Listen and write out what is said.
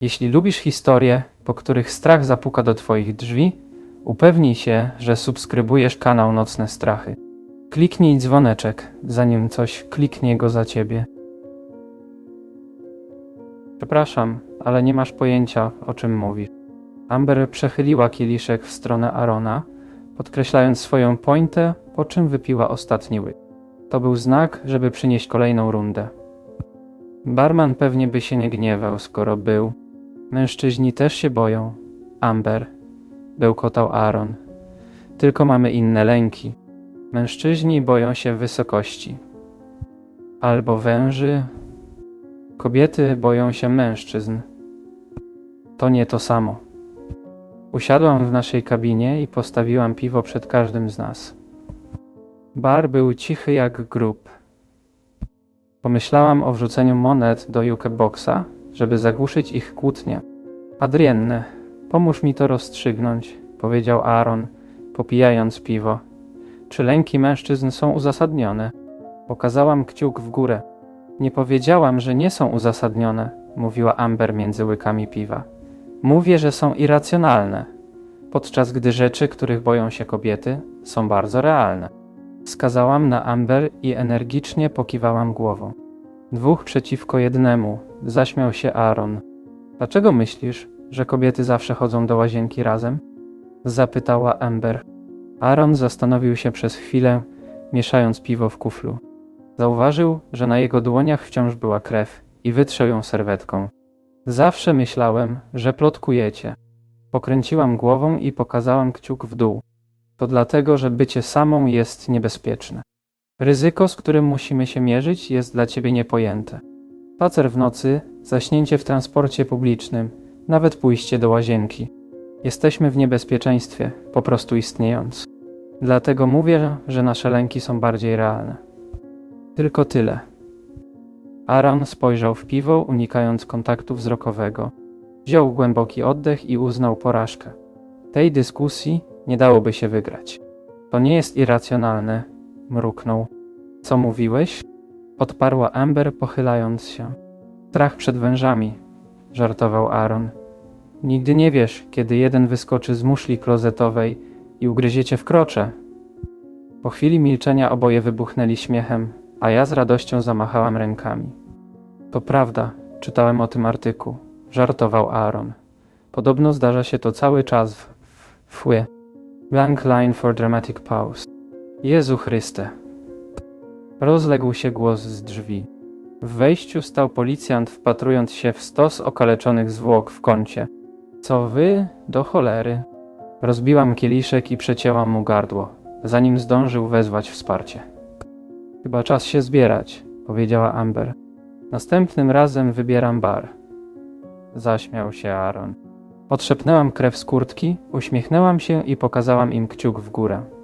Jeśli lubisz historie, po których strach zapuka do Twoich drzwi, upewnij się, że subskrybujesz kanał Nocne Strachy. Kliknij dzwoneczek, zanim coś kliknie go za Ciebie. Przepraszam, ale nie masz pojęcia, o czym mówisz. Amber przechyliła kieliszek w stronę Arona, podkreślając swoją pointę, po czym wypiła ostatni łyk. To był znak, żeby przynieść kolejną rundę. Barman pewnie by się nie gniewał, skoro był. Mężczyźni też się boją. Amber, bełkotał Aaron. Tylko mamy inne lęki. Mężczyźni boją się wysokości. Albo węży. Kobiety boją się mężczyzn. To nie to samo. Usiadłam w naszej kabinie i postawiłam piwo przed każdym z nas. Bar był cichy jak grób. Pomyślałam o wrzuceniu monet do jukeboxa, żeby zagłuszyć ich kłótnie. Adrienne, pomóż mi to rozstrzygnąć, powiedział Aaron, popijając piwo. Czy lęki mężczyzn są uzasadnione? Pokazałam kciuk w górę. Nie powiedziałam, że nie są uzasadnione, mówiła Amber między łykami piwa. Mówię, że są irracjonalne, podczas gdy rzeczy, których boją się kobiety, są bardzo realne. Wskazałam na Amber i energicznie pokiwałam głową. Dwóch przeciwko jednemu, zaśmiał się Aaron. Dlaczego myślisz, że kobiety zawsze chodzą do łazienki razem? Zapytała Amber. Aaron zastanowił się przez chwilę, mieszając piwo w kuflu. Zauważył, że na jego dłoniach wciąż była krew i wytrzał ją serwetką. Zawsze myślałem, że plotkujecie. Pokręciłam głową i pokazałam kciuk w dół. To dlatego, że bycie samą jest niebezpieczne. Ryzyko, z którym musimy się mierzyć, jest dla ciebie niepojęte. Spacer w nocy, zaśnięcie w transporcie publicznym, nawet pójście do łazienki. Jesteśmy w niebezpieczeństwie, po prostu istniejąc. Dlatego mówię, że nasze lęki są bardziej realne. Tylko tyle. Aaron spojrzał w piwo, unikając kontaktu wzrokowego. Wziął głęboki oddech i uznał porażkę. Tej dyskusji nie dałoby się wygrać. To nie jest irracjonalne, mruknął. Co mówiłeś? Odparła Amber, pochylając się. Strach przed wężami, żartował Aaron. Nigdy nie wiesz, kiedy jeden wyskoczy z muszli klozetowej i ugryziecie w krocze. Po chwili milczenia oboje wybuchnęli śmiechem, a ja z radością zamachałam rękami. To prawda, czytałem o tym artykuł, żartował Aaron. Podobno zdarza się to cały czas w... Fue. Blank line for dramatic pause. Jezu Chryste. Rozległ się głos z drzwi. W wejściu stał policjant, wpatrując się w stos okaleczonych zwłok w kącie. Co wy? Do cholery. Rozbiłam kieliszek i przecięłam mu gardło, zanim zdążył wezwać wsparcie. Chyba czas się zbierać, powiedziała Amber. Następnym razem wybieram bar. Zaśmiał się Aaron. Otrzepnęłam krew z kurtki, uśmiechnęłam się i pokazałam im kciuk w górę.